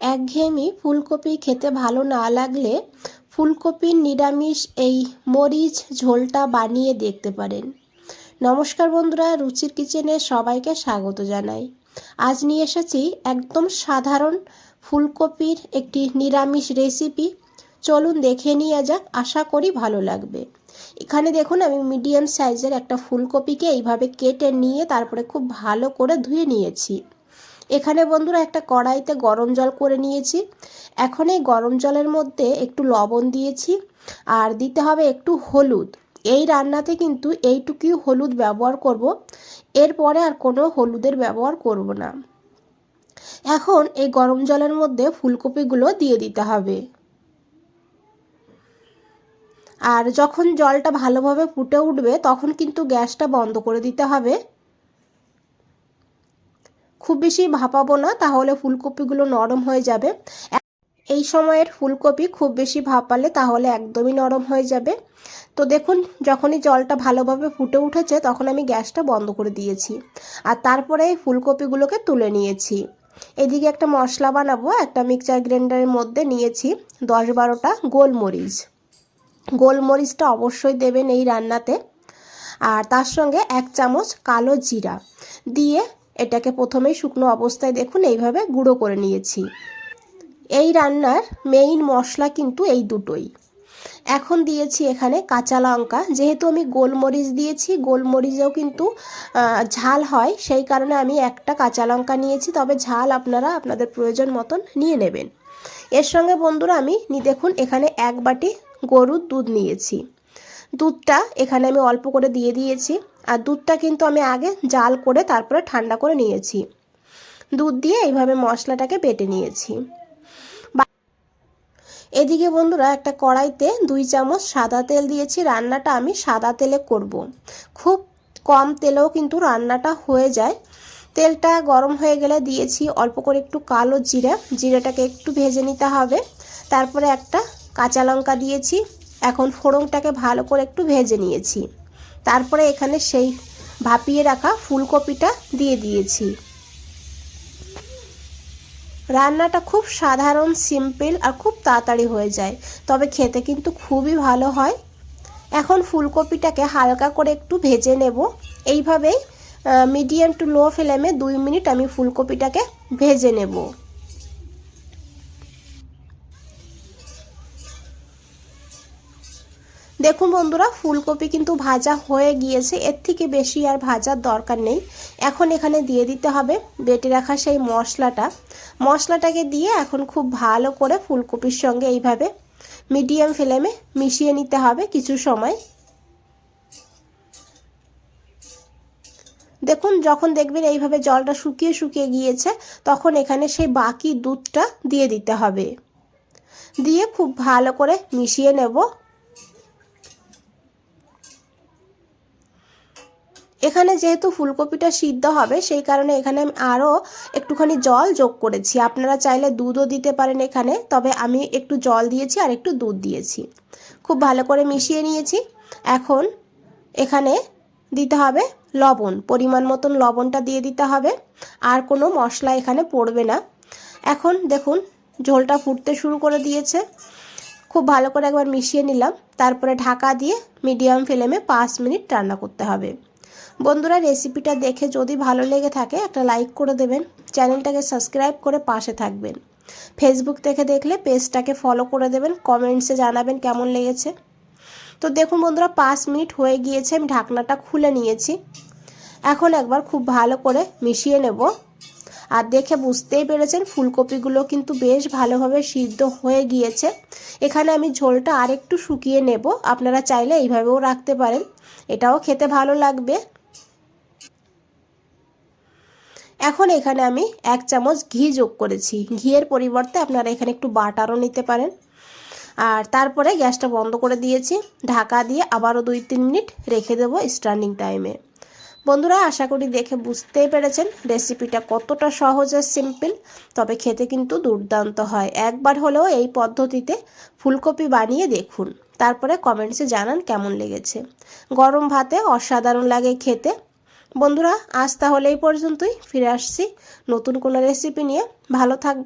একঘেয়েমি ফুলকপি খেতে ভালো না লাগলে ফুলকপির নিরামিষ এই মরিচ ঝোলটা বানিয়ে দেখতে পারেন। নমস্কার বন্ধুরা, রুচির কিচেনে সবাইকে স্বাগত জানাই। আজ নিয়ে এসেছি একদম সাধারণ ফুলকপির একটি নিরামিষ রেসিপি। চলুন দেখে নিয়ে যাক, আশা করি ভালো লাগবে। এখানে দেখুন, আমি মিডিয়াম সাইজের একটা ফুলকপিকে এইভাবে কেটে নিয়ে তারপরে খুব ভালো করে ধুয়ে নিয়েছি। এখানে বন্ধুরা একটা কড়াইতে গরম জল করে নিয়েছি। এখন এই গরম জলের মধ্যে একটু লবণ দিয়েছি আর দিতে হবে একটু হলুদ। এই রান্নাতে কিন্তু এইটুকুই হলুদ ব্যবহার করব। এরপরে আর কোনো হলুদের ব্যবহার করব না। এখন এই গরম জলের মধ্যে ফুলকপিগুলো দিয়ে দিতে হবে। আর যখন জলটা ভালোভাবে ফুটে উঠবে তখন কিন্তু গ্যাসটা বন্ধ করে দিতে হবে। খুব বেশি ভাপাবো না, তাহলে ফুলকপিগুলো নরম হয়ে যাবে। এই সময়ের ফুলকপি খুব বেশি ভাপালে তাহলে একদমই নরম হয়ে যাবে। তো দেখুন, যখনই জলটা ভালোভাবে ফুটে উঠেছে, তখন আমি গ্যাসটা বন্ধ করে দিয়েছি। আর তারপরে এই ফুলকপিগুলোকে তুলে নিয়েছি। এদিকে একটা মশলা বানাবো, একটা মিক্সচার গ্রাইন্ডারের মধ্যে নিয়েছি দশ বারোটা গোলমরিচ। গোলমরিচটা অবশ্যই দেবেন এই রান্নাতে। আর তার সঙ্গে এক চামচ কালো জিরা। দিয়ে এটাকে প্রথমেই শুকনো অবস্থায় দেখুন, এইভাবে গুঁড়ো করে নিয়েছি। এই রান্নার মেইন মশলা কিন্তু এই দুটোই। এখন দিয়েছি এখানে কাঁচা লঙ্কা। যেহেতু আমি গোলমরিচ দিয়েছি, গোলমরিচেও কিন্তু ঝাল হয়। সেই কারণে আমি একটা কাঁচা লঙ্কা নিয়েছি। তবে ঝাল আপনারা আপনাদের প্রয়োজন মতন নিয়ে নেবেন। এর সঙ্গে বন্ধুরা আমি দেখুন, এখানে এক বাটি গরুর দুধ নিয়েছি। দুধটা এখানে আমি অল্প করে দিয়ে দিয়েছি। আর দুধটা কিন্তু আমি আগে জাল করে তারপরে ঠান্ডা করে নিয়েছি। দুধ দিয়ে এইভাবে মশলাটাকে বেটে নিয়েছি। এদিকে বন্ধুরা, একটা কড়াইতে দুই চামচ সাদা তেল দিয়েছি। রান্নাটা আমি সাদা তেলে করব। খুব কম তেলেও কিন্তু রান্নাটা হয়ে যায়। তেলটা গরম হয়ে গেলে দিয়েছি অল্প করে একটু কালো জিরা। জিরাটাকে একটু ভেজে নিতে হবে। তারপরে একটা কাঁচা লঙ্কা দিয়েছি। এখন ফোড়নটাকে ভালো করে একটু ভেজে নিয়েছি। তারপরে এখানে সেই ভাপিয়ে রাখা ফুলকপিটা দিয়ে দিয়েছি। রান্নাটা খুব সাধারণ, সিম্পল আর খুব তাড়াতাড়ি হয়ে যায়, তবে খেতে কিন্তু খুবই ভালো হয়। এখন ফুলকপিটাকে হালকা করে একটু ভেজে নেব। এইভাবেই মিডিয়াম টু লো ফ্লেমে দুই মিনিট আমি ফুলকপিটাকে ভেজে নেব। দেখুন বন্ধুরা, ফুলকপি কিন্তু ভাজা হয়ে গিয়েছে। এর থেকে বেশি আর ভাজার দরকার নেই। এখন এখানে দিয়ে দিতে হবে বেটে রাখা সেই মশলাটা। মশলাটাকে দিয়ে এখন খুব ভালো করে ফুলকপির সঙ্গে এইভাবে মিডিয়াম ফ্লেমে মিশিয়ে নিতে হবে কিছু সময়। দেখুন, যখন দেখবেন এইভাবে জলটা শুকিয়ে শুকিয়ে গিয়েছে, তখন এখানে সেই বাকি দুধটা দিয়ে দিতে হবে। দিয়ে খুব ভালো করে মিশিয়ে নেব। এখানে যেহেতু ফুলকপিটা সিদ্ধ হবে, সেই কারণে এখানে আমি আরও একটুখানি জল যোগ করেছি। আপনারা চাইলে দুধও দিতে পারেন এখানে, তবে আমি একটু জল দিয়েছি আর একটু দুধ দিয়েছি। খুব ভালো করে মিশিয়ে নিয়েছি। এখন এখানে দিতে হবে লবণ, পরিমাণ মতন লবণটা দিয়ে দিতে হবে। আর কোনো মশলা এখানে পড়বে না। এখন দেখুন, ঝোলটা ফুটতে শুরু করে দিয়েছে। খুব ভালো করে একবার মিশিয়ে নিলাম। তারপরে ঢাকা দিয়ে মিডিয়াম ফ্লেমে পাঁচ মিনিট রান্না করতে হবে। বন্ধুরা রেসিপিটা দেখে যদি ভালো লেগে থাকে, একটা লাইক করে দেবেন, চ্যানেলটাকে সাবস্ক্রাইব করে পাশে থাকবেন। ফেসবুক থেকে দেখলে পেজটাকে ফলো করে দেবেন কমেন্টসে জানাবেন কেমন লেগেছে। তো দেখুন বন্ধুরা, পাঁচ মিনিট হয়ে গিয়েছে, আমি ঢাকনাটা খুলে নিয়েছি। এখন একবার খুব ভালো করে মিশিয়ে নেব। আর দেখে বুঝতেই পেরেছেন, ফুলকপিগুলো কিন্তু বেশ ভালোভাবে সিদ্ধ হয়ে গিয়েছে। এখানে আমি ঝোলটা আরেকটু শুকিয়ে নেব, আপনারা চাইলে এইভাবেও রাখতে পারেন। এটাও খেতে ভালো লাগবে। এখন এখানে আমি এক চামচ ঘি যোগ করেছি। ঘিয়ের পরিবর্তে আপনারা এখানে একটু বাটারও নিতে পারেন। আর তারপরে গ্যাসটা বন্ধ করে দিয়েছি। ঢাকা দিয়ে আবারও দুই তিন মিনিট রেখে দেবো স্ট্যান্ডিং টাইমে বন্ধুরা, আশা করি দেখে বুঝতেই পেরেছেন রেসিপিটা কতটা সহজ আর সিম্পল তবে খেতে কিন্তু দুর্দান্ত হয়। একবার হলেও এই পদ্ধতিতে ফুলকপি বানিয়ে দেখুন। তারপরে কমেন্টসে জানান কেমন লেগেছে। গরম ভাতে অসাধারণ লাগে খেতে। বন্ধুরা, আজ তাহলে এই পর্যন্তই। ফিরে আসছি নতুন কোনো রেসিপি নিয়ে। ভালো থাকবে